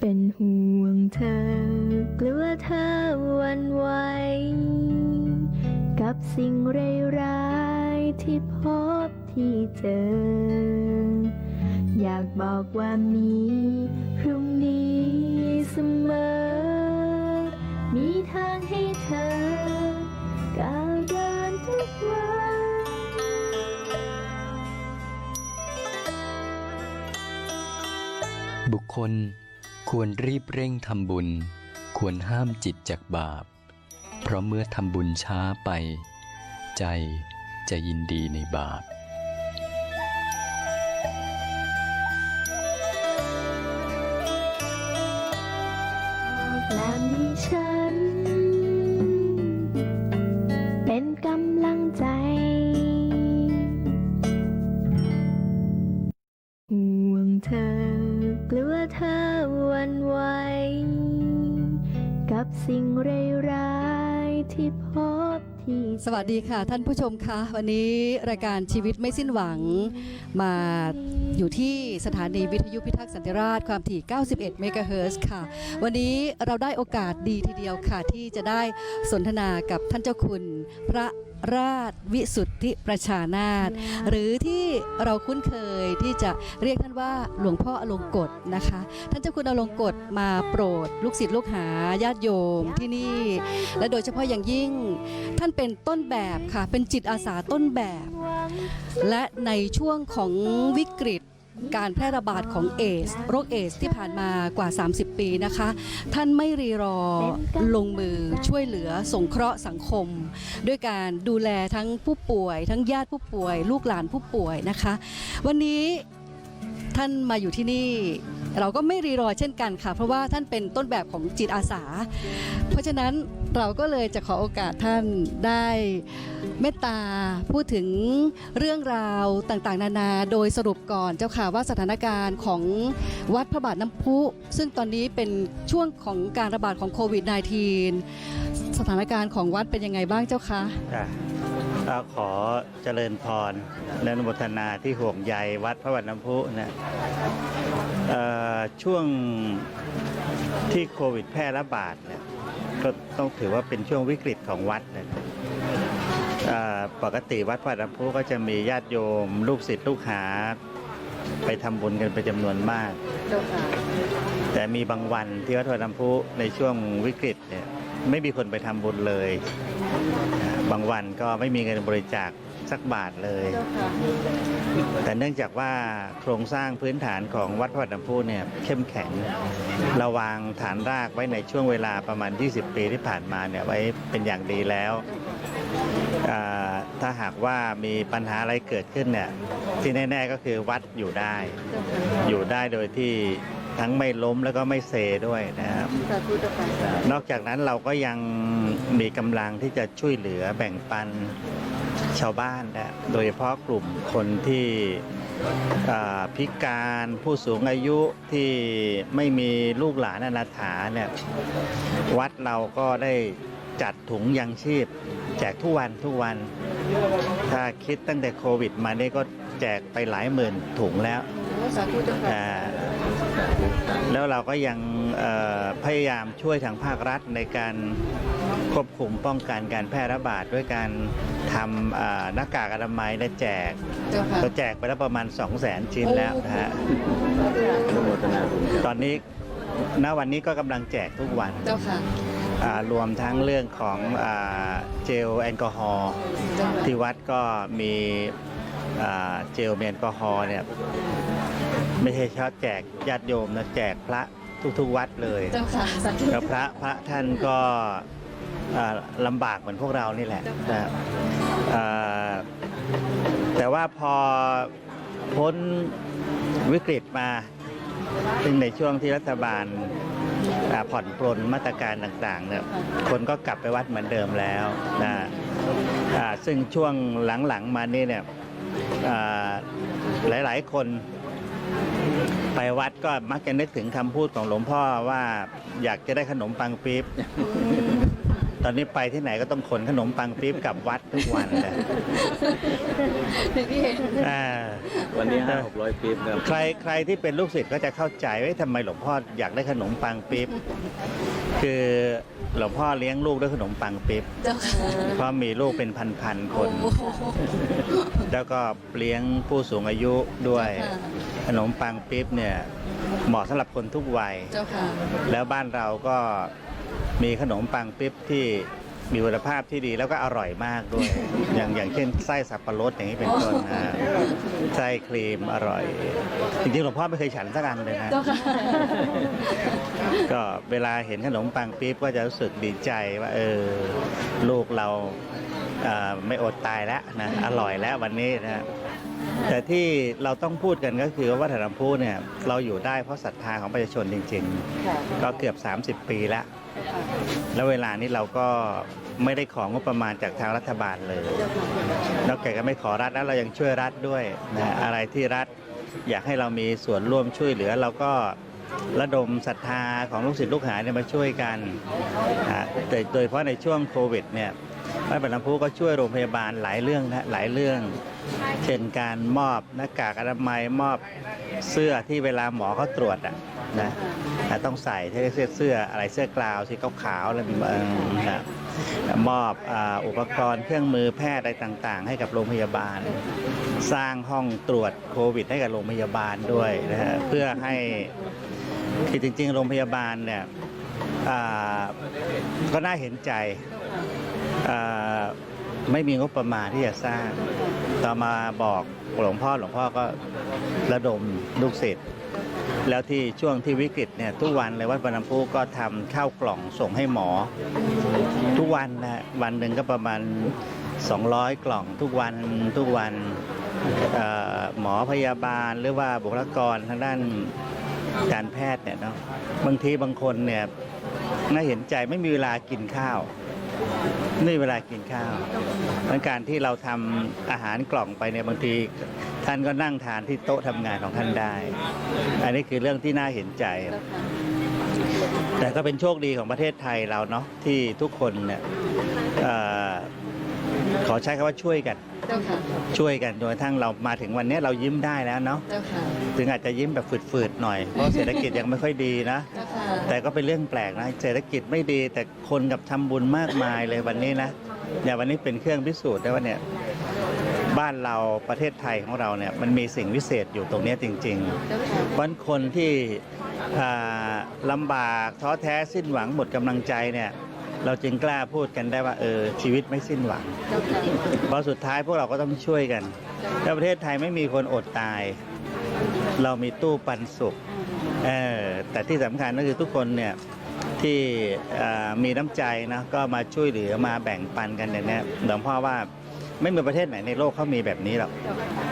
เป็นห่วงเธอกลัวเธอวันไหวกับสิ่งร้ายๆที่พบที่เจอ อยากบอกว่ามีพรุ่งนี้เสมอ มีทางให้เธอก้าวเดินทุกวันบุคคล ควรรีบเร่งทำบุญ ควรห้ามจิตจากบาป เพราะเมื่อทำบุญช้าไป ใจจะยินดีในบาป และมีฉันเป็น สวัสดีค่ะท่านผู้ชมคะวันนี้รายการชีวิตไม่สิ้นหวังมาอยู่ที่สถานีวิทยุพิทักษ์สันติราชความถี่ 91 เมกะเฮิร์ค่ะ วันนี้เราได้โอกาสดีทีเดียวค่ะ ที่จะได้สนทนากับท่านเจ้าคุณพระราชวิสุทธิประชานาถหรือที่เราคุ้นเคยที่จะเรียกท่านว่าหลวงพ่ออลงกฎนะคะ ท่านเจ้าคุณอลงกฎมาโปรด ลูกศิษย์ลูกหาญาติโยมที่นี่ และโดยเฉพาะอย่างยิ่งท่านเป็นต้นแบบค่ะ เป็นจิตอาสาต้นแบบ และในช่วงของวิกฤต การแพร่ระบาดของเอส โรคเอสที่ผ่านมากว่า 30 ปีนะคะ ท่านไม่รีรอลงมือช่วยเหลือสงเคราะห์สังคม ด้วยการดูแลทั้งผู้ป่วย ทั้งญาติผู้ป่วย ลูกหลานผู้ป่วยนะคะ วันนี้ท่านมาอยู่ที่นี่ เราก็ไม่รีรอเช่นกันค่ะ เพราะว่าท่านเป็นต้นแบบของจิตอาสา เพราะฉะนั้นเราก็เลยจะขอโอกาสท่านได้เมตตาพูดถึงเรื่องราวต่างๆ นานา โดยสรุปก่อนเจ้าค่ะว่าสถานการณ์ของวัดพระบาทน้ำพุ ซึ่งตอนนี้เป็นช่วงของการระบาดของโควิด -19 สถานการณ์ของวัดเป็นยังไงบ้างเจ้าคะค่ะ ก็ขอเจริญพรและนุโมทนาที่ห่วงใยวัดพระวัดน้ำพุนะเอ่อช่วงที่โควิดแพร่ระบาดเนี่ยก็ต้องถือว่าเป็นช่วงวิกฤตของวัดนะเอ่อปกติวัดพระวัดน้ำพุก็จะมีญาติโยม ลูกศิษย์ลูกหา ไปทำบุญกันเป็นจำนวนมาก แต่มีบางวันที่วัดพระน้ำพุในช่วงวิกฤตเนี่ยไม่มีคนไปทำบุญเลย บางวันก็ไม่มีเงินบริจาคสักบาทเลยเจ้าค่ะแต่เนื่องจากว่าโครงสร้างพื้นฐานของวัดพระบาทน้ำพุเนี่ยเข้มแข็งเราวางฐานรากไว้ในช่วงเวลาประมาณ 20 ปีที่ผ่านมาเนี่ยไว้เป็นอย่างดีแล้วอ่าถ้าหากว่ามีปัญหาอะไรเกิดขึ้นเนี่ยที่แน่ ๆก็คือวัดอยู่ได้ อยู่ได้โดยที่ ทั้งไม่ล้มแล้วก็ไม่เซด้วยนะครับสาธุเจ้าค่ะนอกจากนั้นเราก็ยังมีกำลังที่จะช่วยเหลือแบ่งปันชาวบ้านนะโดยเฉพาะกลุ่มคนที่อ่าพิการผู้สูงอายุที่ไม่มีลูกหลานอนาถาเนี่ยวัดเราก็ได้จัดถุงยังชีพ แจกทุกวันทุกวัน ถ้าคิดตั้งแต่โควิดมานี่ก็แจกไปหลายหมื่นถุงแล้ว แล้วเราก็ยังเอ่อพยายามช่วยทางภาครัฐในการควบคุมป้องกันการแพร่ระบาดด้วยการทำอ่าหน้ากากอนามัยและแจกเจ้าค่ะเราแจกไปแล้วประมาณ 2 0 0 0 0 0 ชิ้นแล้วนะฮะตอนนี้ณวันนี้ก็กำลังแจกทุกวันเจ้าค่ะอ่ารวมทั้งเรื่องของอาเจลแอลกอฮอล์เจ้าค่ะที่วัดก็มีอ่าเจลแอลกอฮอล์เนี่ย ไม่ใช่เฉพาะแจกญาติโยมนะแจกพระทุกๆวัดเลยเจ้าค่ะสาธุแล้วพระพระท่านก็อ่าลำบากเหมือนพวกเรานี่แหละนะอ่าแต่ว่าพอพ้นวิกฤตมา ซึ่งในช่วงที่รัฐบาลอ่าผ่อนปลนมาตรการต่างๆเนี่ยคนก็กลับไปวัดเหมือนเดิมแล้วนะอ่าซึ่งช่วงหลังๆมานี่เนี่ยอ่าหลายๆคน ไปวัดก็มักจะนึกถึงคำพูดของหลวงพ่อว่าอยากจะได้ขนมปังปี๊บ ตอนนี้ไปที่ไหนก็ต้องขนขนมปังปี๊บกลับวัดทุกวันเลยพี่เห็นอ่าวันนี้ห้าหกร้อยปีบครับ ใครใครที่เป็นลูกศิษย์ก็จะเข้าใจว่าทำไมหลวงพ่ออยากได้ขนมปังปี๊บคือหลวงพ่อเลี้ยงลูกด้วยขนมปังปี๊บเจ้าค่ะเพราะมีลูกเป็นพันๆคนโอ้โห แล้วก็เลี้ยงผู้สูงอายุด้วยค่ะขนมปังปี๊บเนี่ยเหมาะสำหรับคนทุกวัย เจ้าค่ะ แล้วบ้านเราก็มีขนมปังปิ๊บที่ มีคุณภาพที่ดีแล้วก็อร่อยมากด้วย อย่างอย่างเช่นไส้สับปะรดอย่างนี้เป็นต้นนะไส้ครีมอร่อย จริงๆหลวงพ่อไม่เคยฉันสักอันเลยนะเจ้าค่ะก็เวลาเห็นขนมปังปี๊บก็จะรู้สึกดีใจว่าเออลูกเราเอ่อไม่อดตายแล้วนะอร่อยแล้ววันนี้นะ แต่ที่เราต้องพูดกันก็คือว่าวัฒนธรรมพูเนี่ยเราอยู่ได้เพราะศรัทธาของประชาชนจริง ๆ ก็เกือบ 30 ปีแล้ว แล้วเวลานี้เราก็ไม่ได้ของงบประมาณจากทางรัฐบาลเลยนอกจากจะไม่ขอรัฐแล้วเรายังช่วยรัฐด้วยนะอะไรที่รัฐอยากให้เรามีส่วนร่วมช่วยเหลือเราก็ระดมศรัทธาของลูกศิษย์ลูกหาเนี่ยมาช่วยกันอ่าแต่โดยเฉพาะในช่วงโควิดเนี่ย วัดบรรลำพูก็ช่วยโรงพยาบาลหลายเรื่องนะหลายเรื่อง เช่นการมอบหน้ากากอนามัยมอบเสื้อที่เวลาหมอเขาตรวจอะนะอะต้องใส่ที่เรียกเสื้อเสื้ออะไรเสื้อกลาวสีขาวๆอะไรแบบเออนะมอบอาอุปกรณ์เครื่องมือแพทย์อะไรต่างๆ ให้กับโรงพยาบาล สร้างห้องตรวจโควิด ให้กับโรงพยาบาลด้วยนะฮะเพื่อให้คือจริง ๆ โรงพยาบาลเนี่ยอ่าก็น่าเห็นใจอ่า ไม่มีงบประมาณที่จะสร้าง ต่อมาบอกหลวงพ่อหลวงพ่อก็ระดมลูกศิษย์แล้วที่ช่วงที่วิกฤตเนี่ยทุกวันเลยวัดบรรพูก็ทำข้าวกล่องส่งให้หมอ ทุกวันนะวันหนึ่งก็ประมาณ 200 กล่องทุกวันทุกวันหมอพยาบาลหรือว่าบุคลากรทางด้านการแพทย์เนี่ยเนาะบางทีบางคนเนี่ยน่าเห็นใจไม่มีเวลากินข้าว นี่เวลากินข้าวดังการที่เราทำอาหารกล่องไปเนี่ยบางที ท่านก็นั่งทานที่โต๊ะทำงานของท่านได้ อันนี้คือเรื่องที่น่าเห็นใจ แต่ก็เป็นโชคดีของประเทศไทยเราเนาะที่ทุกคนเนี่ย ขอใช้คำว่าช่วยกัน เจ้าค่ะช่วยกันจนกระทั่งเรามาถึงวันนี้เรายิ้มได้แล้วเนาะเจ้าค่ะถึงอาจจะยิ้มแบบฝืดๆหน่อยเพราะเศรษฐกิจยังไม่ค่อยดีนะ เจ้าค่ะแต่ก็เป็นเรื่องแปลกนะเศรษฐกิจไม่ดี แต่คนกับทำบุญมากมายเลยวันนี้นะอย่างวันนี้เป็นเครื่องพิสูจน์ได้ว่าเนี่ยบ้านเราประเทศไทยของเราเนี่ยมันมีสิ่งวิเศษอยู่ตรงเนี้ยจริง ๆ เจ้าค่ะ เพราะฉะนั้นคนที่อ่าลำบากท้อแท้สิ้นหวังหมดกำลังใจเนี่ย เราจึงกล้าพูดกันได้ว่าเออชีวิตไม่สิ้นหวังเพราะสุดท้ายพวกเราก็ต้องช่วยกันถ้าประเทศไทยไม่มีคนอดตาย เรามีตู้ปันสุขเออแต่ที่สำคัญก็คือทุกคนเนี่ยที่มีน้ำใจนะก็มาช่วยเหลือมาแบ่งปันกันเนี่ยนะหลวงพ่อว่าไม่มีประเทศไหนในโลกเขามีแบบนี้หรอก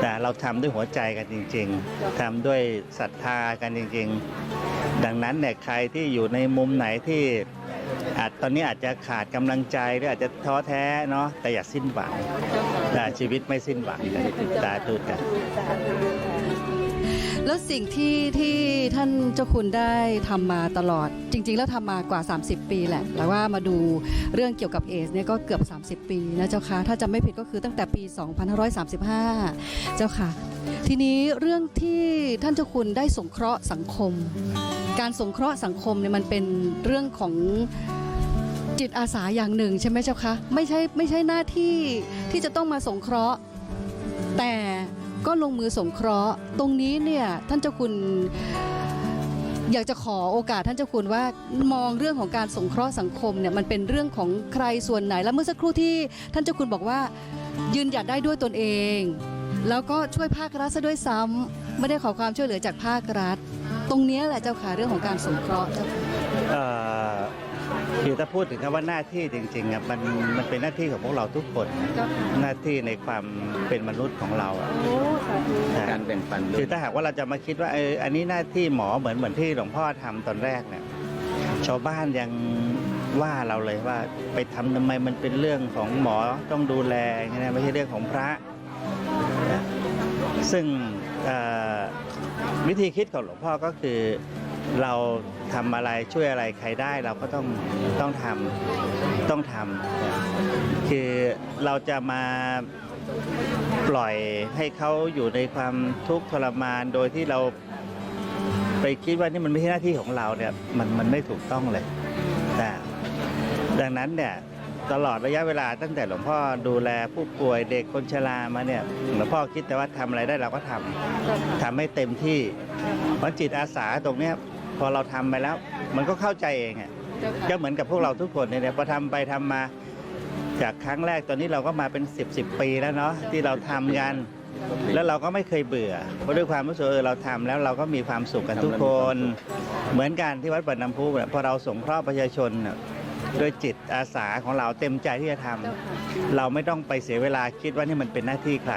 แต่เราทำด้วยหัวใจกันจริง ๆทำด้วยศรัทธากันจริง ๆ ดังนั้นเนี่ยใครที่อยู่ในมุมไหนที่ อาจตอนนี้อาจจะขาดกำลังใจหรืออาจจะท้อแท้เนาะแต่อย่าสิ้นหวังแต่ชีวิตไม่สิ้นหวังกันสาธุจ้ะแล้วสิ่งที่ที่ท่านเจ้าคุณได้ทำมาตลอด จริง ๆ แล้วทำมากว่า 30 ปีแหละแล้วว่ามาดูเรื่องเกี่ยวกับเอสเนี่ยก็เกือบ 30 ปีนะเจ้าค่ะถ้าจำไม่ผิดก็คือตั้งแต่ปี 2535 เจ้าค่ะ ทีนี้เรื่องที่ท่านเจ้าคุณได้สงเคราะห์สังคม การสงเคราะห์สังคมเนี่ยมันเป็นเรื่องของ จิตอาสาอย่างหนึ่งใช่ไหมเจ้าคะไม่ใช่ไม่ใช่หน้าที่ที่จะต้องมาสงเคราะห์ แต่ก็ลงมือสงเคราะห์ ตรงนี้เนี่ยท่านเจ้าคุณอยากจะขอโอกาสท่านเจ้าคุณว่ามองเรื่องของการสงเคราะห์สังคมเนี่ยมันเป็นเรื่องของใครส่วนไหน แล้วเมื่อสักครู่ที่ท่านเจ้าคุณบอกว่า ยืนหยัดได้ด้วยตนเอง แล้วก็ช่วยภาครัฐซะด้วยซ้ำไม่ได้ขอความช่วยเหลือจากภาครัฐ ตรงนี้แหละเจ้าค่ะเรื่องของการสงเคราะห์เจ้าค่ะ คือถ้าพูดถึงคำว่าหน้าที่จริงๆอะมันมันเป็นหน้าที่ของพวกเราทุกคน เจ้าค่ะหน้าที่ในความเป็นมนุษย์ของเราอะโอ้สาธุนะการแบ่งปันด้วคืยอถ้าหากว่าเราจะมาคิดว่าเอออันนี้หน้าที่หมอเหมือนเหมือนที่หลวงพ่อทำตอนแรกเนี่ยชาวบ้านยังว่าเราเลยว่าไปทำทำไมมันเป็นเรื่องของหมอต้องดูแลอย่างเงี้ยไม่ใช่เรื่องของพระนะซึ่งเอ่อวิธีคิดของหลวงพ่อก็คือ เราทำอะไรช่วยอะไรใครได้เราก็ต้องต้องทำต้องทำคือเราจะมาปล่อยให้เขาอยู่ในความทุกข์ทรมานโดยที่เราไปคิดว่านี่มันไม่ใช่หน้าที่ของเราเนี่ยมันมันไม่ถูกต้องเลยแต่ดังนั้นเนี่ยตลอดระยะเวลาตั้งแต่หลวงพ่อดูแลผู้ป่วยเด็กคนชรามาเนี่ยหลวงพ่อคิดแต่ว่าทำอะไรได้เราก็ทำทำให้เต็มที่เพราะจิตอาสาตรงเนี้ย พอเราทำไปแล้ว มันก็เข้าใจเองอะก็เหมือนกับพวกเราทุกคนเนี่ยพอทำไปทำมา จากครั้งแรกตอนนี้เราก็มาเป็น 10บสปีแล้วเนาะที่เราทำกันแล้วเราก็ไม่เคยเบื่อ เพราะด้วยความรู้สึกเออเราทำแล้วเราก็มีความสุขกันทุกคน เหมือนกันที่วัดปัดน้ำพุเนี่ยพอเราสงเคราะห์ประชาชนน่ะด้วยจิตอาสาของเราเต็มใจที่จะทำเราไม่ต้องไปเสียเวลาคิดว่านี่มันเป็นหน้าที่ใคร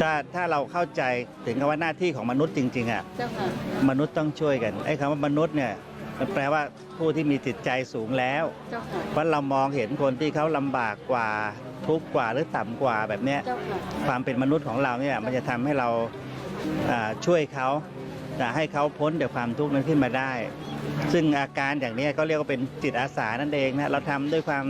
ถ้าถ้าเราเข้าใจถึงคำว่าหน้าที่ของมนุษย์จริงๆอะเจ้าค่ะมนุษย์ต้องช่วยกันไอ้คำว่ามนุษย์เนี่ยมันแปลว่าผู้ที่มีจิตใจสูงแล้ว เจ้าค่ะเพราะเรามองเห็นคนที่เขาลำบากกว่าทุกข์กว่าหรือต่ำกว่าแบบเนี้ย เจ้าค่ะความเป็นมนุษย์ของเราเนี่ยมันจะทำให้เราอ่าช่วยเขาจะให้เขาพ้นจากความทุกข์นั้นขึ้นมาได้ ซึ่งอาการอย่างเนี้ยก็เรียกว่าเป็นจิตอาสานั่นเองนะเราทำด้วยความ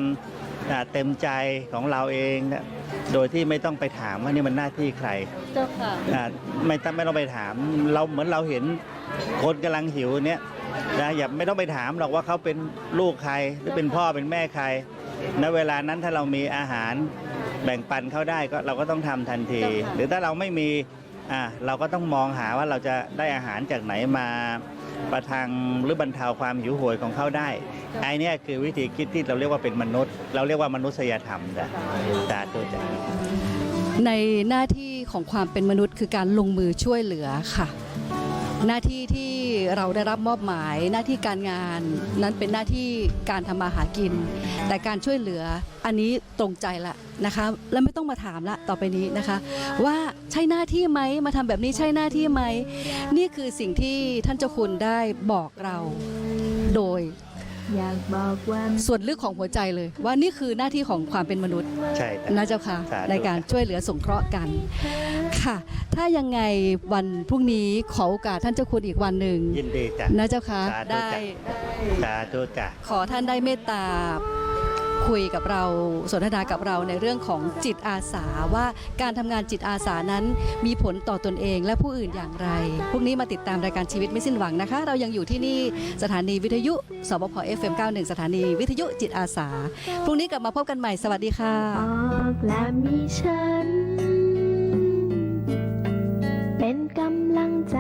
อ่าเต็มใจของเราเองนะ โดยที่ไม่ต้องไปถามว่านี่มันหน้าที่ใครเจ้าค่ะอ่าไม่ต้องไม่ต้องไปถาม เราเหมือนเราเห็นคนกำลังหิวเนี้ยนะอย่าไม่ต้องไปถามหรอกว่าเขาเป็นลูกใครหรือเป็นพ่อเป็นแม่ใครณเวลานั้นถ้าเรามีอาหารแบ่งปันเขาได้ก็เราก็ต้องทำทันทีเจ้าค่ะหรือถ้าเราไม่มีอ่าเราก็ต้องมองหาว่าเราจะได้อาหารจากไหนมา ประทังหรือบรรเทาความหิวโหยของเขาได้ไอ้เนี่ยคือวิธีคิดที่เราเรียกว่าเป็นมนุษย์ เราเรียกว่ามนุษยธรรมจ้ะสาธุจ้ะในหน้าที่ของความเป็นมนุษย์คือการลงมือช่วยเหลือค่ะ หน้าที่ที่เราได้รับมอบหมายหน้าที่การงาน นั้นเป็นหน้าที่การทำมาหากิน แต่การช่วยเหลืออันนี้ตรงใจละนะคะ และไม่ต้องมาถามละต่อไปนี้นะคะ ว่าใช่หน้าที่ไหมมาทำแบบนี้ใช่หน้าที่ไหม นี่คือสิ่งที่ท่านเจ้าคุณได้บอกเราโดย อยากบอกว่าส่วนลึกของหัวใจเลย ว่านี่คือหน้าที่ของความเป็นมนุษย์ใช่จ้ะนะเจ้าค่ะ สาธุ ในการช่วยเหลือสงเคราะห์กันค่ะ ถ้ายังไงวันพรุ่งนี้ขอโอกาสท่านเจ้าคุณอีกวันหนึ่งยินดีจ้ะ นะเจ้าค่ะสาธุได้จ้ะสาธุจ้ะ ขอท่านได้เมตตา คุยกับเราสนทนากับเราในเรื่องของจิตอาสาว่าการทำงานจิตอาสานั้นมีผลต่อตนเองและผู้อื่นอย่างไรพรุ่งนี้มาติดตามรายการชีวิตไม่สิ้นหวังนะคะ เรายังอยู่ที่นี่สถานีวิทยุสบพ FM91 สถานีวิทยุจิตอาสา พรุ่งนี้กลับมาพบกันใหม่สวัสดีค่ะออกและมีฉัน เป็นกำลังใจ